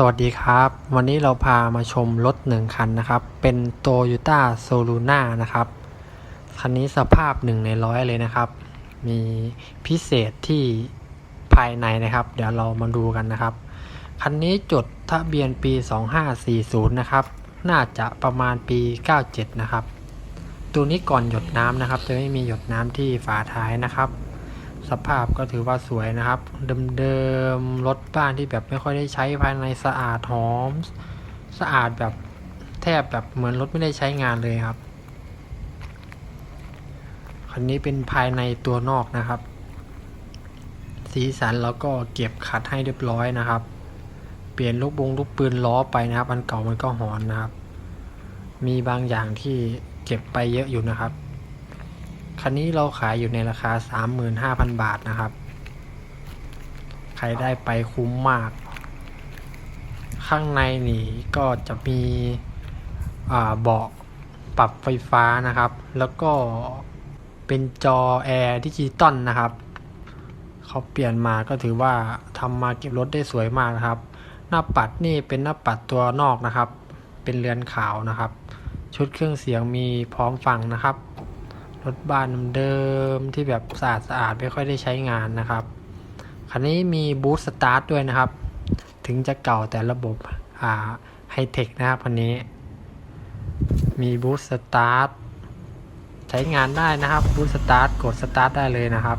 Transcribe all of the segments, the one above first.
สวัสดีครับ วันนี้เราพามาชมรถหนึ่งคันนะครับ เป็น Toyota s o l u n a นะครับ คันนี้สภาพหนึ่งในร้อยเลยนะครับ มีพิเศษที่ภายในนะครับ เดี๋ยวเรามาดูกันนะครับ คันนี้จดทะเบียนปี 2540 นะครับ น่าจะประมาณปี 97 นะครับ ตัวนี้ก่อนหยดน้ำนะครับ จะไม่มีหยดน้ำที่ฝาท้ายนะครับ สภาพก็ถือว่าสวยนะครับ เดิมๆรถบ้านที่แบบไม่ค่อยได้ใช้ภายในสะอาดหอม สะอาดแบบแทบแบบเหมือนรถไม่ได้ใช้งานเลยครับ คันนี้เป็นภายในตัวนอกนะครับ สีสันแล้วก็เก็บขัดให้เรียบร้อยนะครับ เปลี่ยนลูกบงลูกปืนล้อไปนะครับอันเก่ามันก็หอนนะครับ มีบางอย่างที่เก็บไปเยอะอยู่นะครับ คันนี้เราขายอยู่ในราคา 35,000 บาทนะครับ ใครได้ไปคุ้มมาก ข้างในนี่ก็จะมีเบาะปรับไฟฟ้านะครับ แล้วก็เป็นจอแอร์ดิจิตอลนะครับ เขาเปลี่ยนมาก็ถือว่าทำมาเก็บรถได้สวยมากนะครับ หน้าปัดนี่เป็นหน้าปัดตัวนอกนะครับ เป็นเรือนขาวนะครับ ชุดเครื่องเสียงมีพร้อมฟังนะครับ รถบ้านเดิมที่แบบสะอาดสะอาดไม่ค่อยได้ใช้งานนะครับ คันนี้มีบูสต์สตาร์ทด้วยนะครับ ถึงจะเก่าแต่ระบบอ่าไฮเทคนะครับคันนี้ มีบูสต์สตาร์ทใช้งานได้นะครับบูสต์สตาร์ทกดสตาร์ทได้เลยนะครับ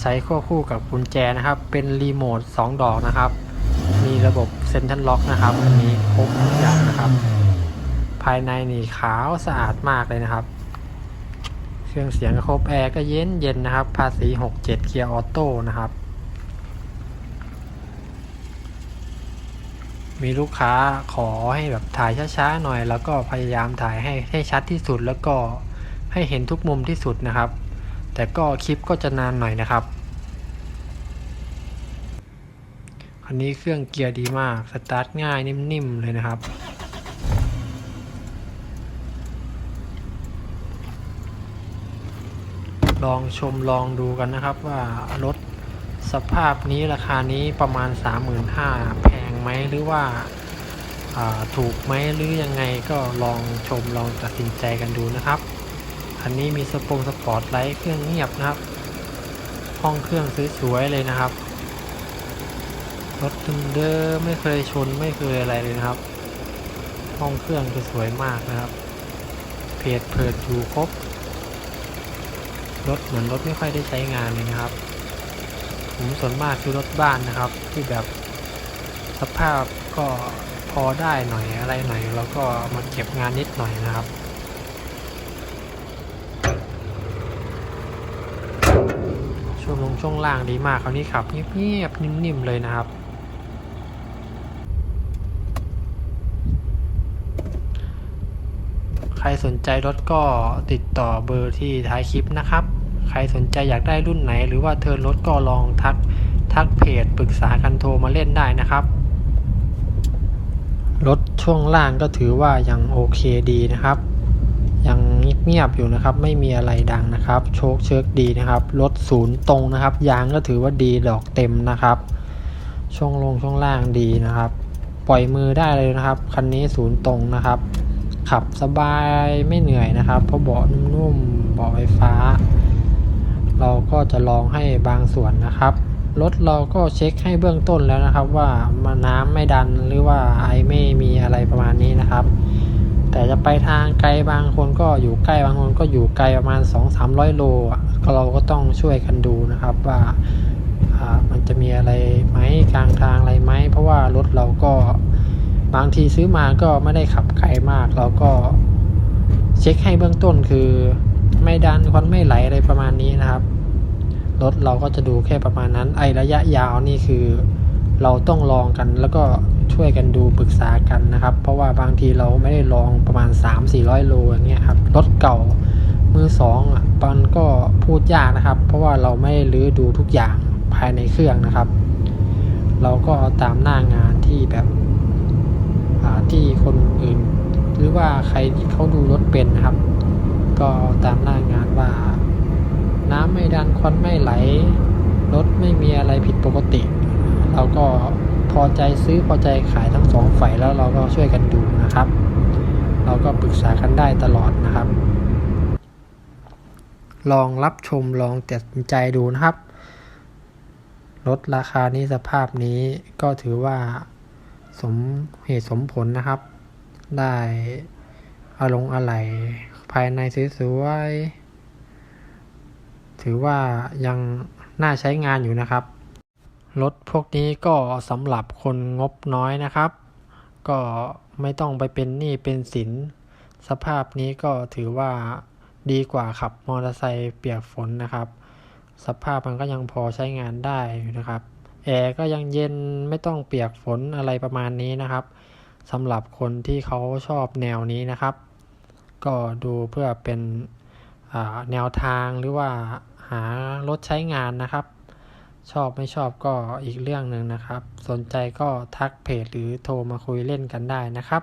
ใช้ควบคู่กับกุญแจนะครับ เป็นรีโมท2ดอกนะครับ มีระบบเซ็นทรัลล็อกนะครับอันนี้ครบทุกอย่างนะครับ ภายในนี่ขาวสะอาดมากเลยนะครับ เครื่องเสียงครบแอร์ก็เย็นเย็นนะครับ ภาษี 67เกียร์ออโต้นะครับ มีลูกค้าขอให้แบบถ่ายช้าๆหน่อย แล้วก็พยายามถ่ายให้ให้ชัดที่สุดแล้วก็ให้เห็นทุกมุมที่สุดนะครับ แต่ก็คลิปก็จะนานหน่อยนะครับคันนี้เครื่องเกียร์ดีมาก สตาร์ทง่ายนิ่มๆเลยนะครับ ลองชมลองดูกันนะครับว่ารถสภาพนี้ราคานี้ประมาณ 35,000แพงไหมหรือว่าาถูกไหมหรือยังไงก็ลองชมลองตัดสินใจกันดูนะครับ อันนี้มีสปงสปอร์ตไลท์เครื่องเงียบนะครับ ห้องเครื่องสวยๆเลยนะครับรถเดิมไม่เคยชนไม่เคยอะไรเลยนะครับ ห้องเครื่องจะสวยมากนะครับ เพจเพิดอยู่ครบ รถเหมือนรถไม่ค่อยได้ใช้งานเลยนะครับ ผมส่วนมากคือรถบ้านนะครับ ที่แบบสภาพก็พอได้หน่อยอะไรหน่อยแล้วก็มาเก็บงานนิดหน่อยนะครับช่วงลงช่วงล่างดีมากคราวนี้ขับเงียบๆนิ่มๆเลยนะครับ ใครสนใจรถก็ติดต่อเบอร์ที่ท้ายคลิปนะครับ ใครสนใจอยากได้รุ่นไหน หรือว่าเทิร์นรถก็ลองทักทักเพจปรึกษากันโทรมาเล่นได้นะครับ รถช่วงล่างก็ถือว่ายังโอเคดีนะครับ ยังเงียบๆอยู่นะครับ ไม่มีอะไรดังนะครับ โชคเชิกดีนะครับรถศูนย์ตรงนะครับ ยางก็ถือว่าดีดอกเต็มนะครับ ช่วงลงช่วงล่างดีนะครับ ปล่อยมือได้เลยนะครับ คันนี้ศูนย์ตรงนะครับ ขับสบายไม่เหนื่อยนะครับ เพราะเบาะนุ่มๆเบาะไฟฟ้า เราก็จะลองให้บางส่วนนะครับรถเราก็เช็คให้เบื้องต้นแล้วนะครับ ว่ามาน้ำไม่ดันหรือว่าไอไม่มีอะไรประมาณนี้นะครับ แต่จะไปทางไกลบางคนก็อยู่ใกล้บางคนก็อยู่ไกลประมาณ 2-300 โลอะก็เราก็ต้องช่วยกันดูนะครับว่ามันจะมีอะไรไหมกลางทางอะไรไหมเพราะว่ารถเราก็ บางทีซื้อมาก็ไม่ได้ขับไกลมาก เราก็เช็คให้เบื้องต้นคือไม่ดันควันไม่ไหลอะไรประมาณนี้นะครับรถเราก็จะดูแค่ประมาณนั้น ไอระยะยาวนี่คือ เราต้องลองกันแล้วก็ช่วยกันดูปรึกษากันนะครับ เพราะว่าบางทีเราไม่ได้ลองประมาณ 3-400 โลอย่างเงี้ยครับรถเก่ามือสองอะมันก็พูดยากนะครับ เพราะว่าเราไม่ได้รื้อดูทุกอย่างภายในเครื่องนะครับ เราก็เอาตามหน้างานที่แบบ หรือว่าใครที่เขาดูรถเป็นนะครับ ก็ตามหน้างานว่า น้ำไม่ดันควันไม่ไหลรถไม่มีอะไรผิดปกติ เราก็พอใจซื้อพอใจขายทั้งสองฝ่ายแล้วเราก็ช่วยกันดูนะครับ เราก็ปรึกษากันได้ตลอดนะครับ ลองรับชมลองตัดสินใจดูนะครับรถราคานี้สภาพนี้ก็ถือว่าสมเหตุสมผลนะครับ ได้อารมณ์อะไหล่ภายในสวยๆถือว่ายังน่าใช้งานอยู่นะครับ รถพวกนี้ก็สำหรับคนงบน้อยนะครับ ก็ไม่ต้องไปเป็นหนี้เป็นสิน สภาพนี้ก็ถือว่าดีกว่าขับมอเตอร์ไซค์เปียกฝนนะครับ สภาพมันก็ยังพอใช้งานได้นะครับแอร์ก็ยังเย็นไม่ต้องเปียกฝนอะไรประมาณนี้นะครับ สำหรับคนที่เขาชอบแนวนี้นะครับ ก็ดูเพื่อเป็นแนวทางหรือว่าหารถใช้งานนะครับ ชอบไม่ชอบก็อีกเรื่องหนึ่งนะครับ สนใจก็ทักเพจหรือโทรมาคุยเล่นกันได้นะครับ